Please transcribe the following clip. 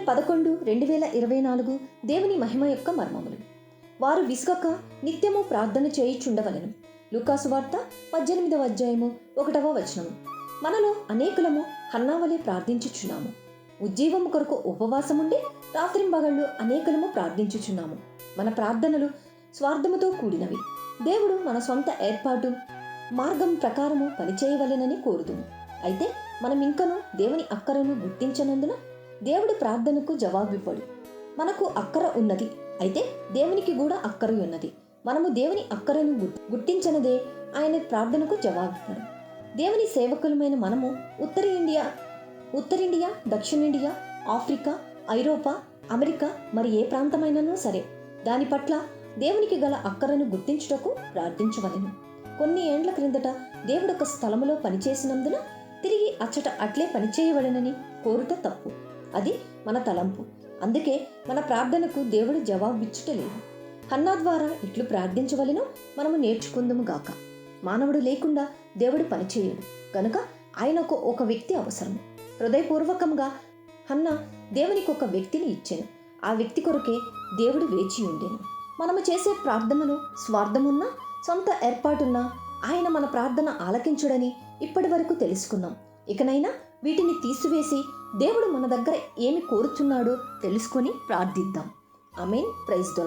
April పదకొండు రెండు వేల ఇరవై నాలుగు దేవుని మహిమ యొక్క మర్మములు. వారు విసుగక నిత్యము ప్రార్థన చేయిచుండవలను. లుకాసు వార్త పద్దెనిమిదవ అధ్యాయము ఒకటవ వచనము. మనలో అనేకులము హన్నావలే ప్రార్థించుచున్నాము. ఉజ్జీవము కొరకు ఉపవాసముండి రాత్రింబగళ్ళు అనేకులము ప్రార్థించుచున్నాము. మన ప్రార్థనలు స్వార్థముతో కూడినవి. దేవుడు మన సొంత ఏర్పాటు మార్గం ప్రకారము పనిచేయవలెనని కోరుదుము. అయితే మనం ఇంకను దేవుని అక్కరను గుర్తించనందున దేవుడి ప్రార్థనకు జవాబివ్వడు మనకు అక్కర ఉన్నది. అయితే దేవునికి కూడా అక్కర ఉన్నది. మనము దేవుని అక్కరను గుర్తి- గుర్తించనదే ఆయన ప్రార్థనకు జవాబివ్వడు దేవుని సేవకులమైన మనము ఉత్తర ఇండియా ఉత్తర ఇండియా దక్షిణ ఇండియా ఆఫ్రికా ఐరోపా అమెరికా మరి ఏ ప్రాంతమైనను సరే దాని పట్ల దేవునికి గల అక్కరను గుర్తించుటకు ప్రార్థించవలెను. కొన్ని ఏండ్ల క్రిందట దేవుడు ఒక స్థలములో పనిచేసినందున తిరిగి అచ్చట అట్లే పనిచేయవలనని కోరుట తప్పు. అది మన తలంపు. అందుకే మన ప్రార్థనకు దేవుడు జవాబిచ్చుటలేదు. హన్నా ద్వారా ఇట్లు ప్రార్థించవలెనో మనము నేర్చుకుందుము గాక. మానవుడు లేకుండా దేవుడు పనిచేయడు. కనుక ఆయనకు ఒక వ్యక్తి అవసరం హృదయపూర్వకంగా హన్న దేవునికి ఒక వ్యక్తిని ఇచ్చాను. ఆ వ్యక్తి కొరకే దేవుడు వేచి ఉండేను. మనము చేసే ప్రార్థనలు స్వార్థమున్నా సొంత ఏర్పాటున్నా ఆయన మన ప్రార్థన ఆలకించుడని ఇప్పటి వరకు తెలుసుకున్నాం. ఇకనైనా వీటిని తీసివేసి దేవుడు మన దగ్గర ఏమి కోరుచున్నాడో తెలుసుకొని ప్రార్థిద్దాం. Amin praise the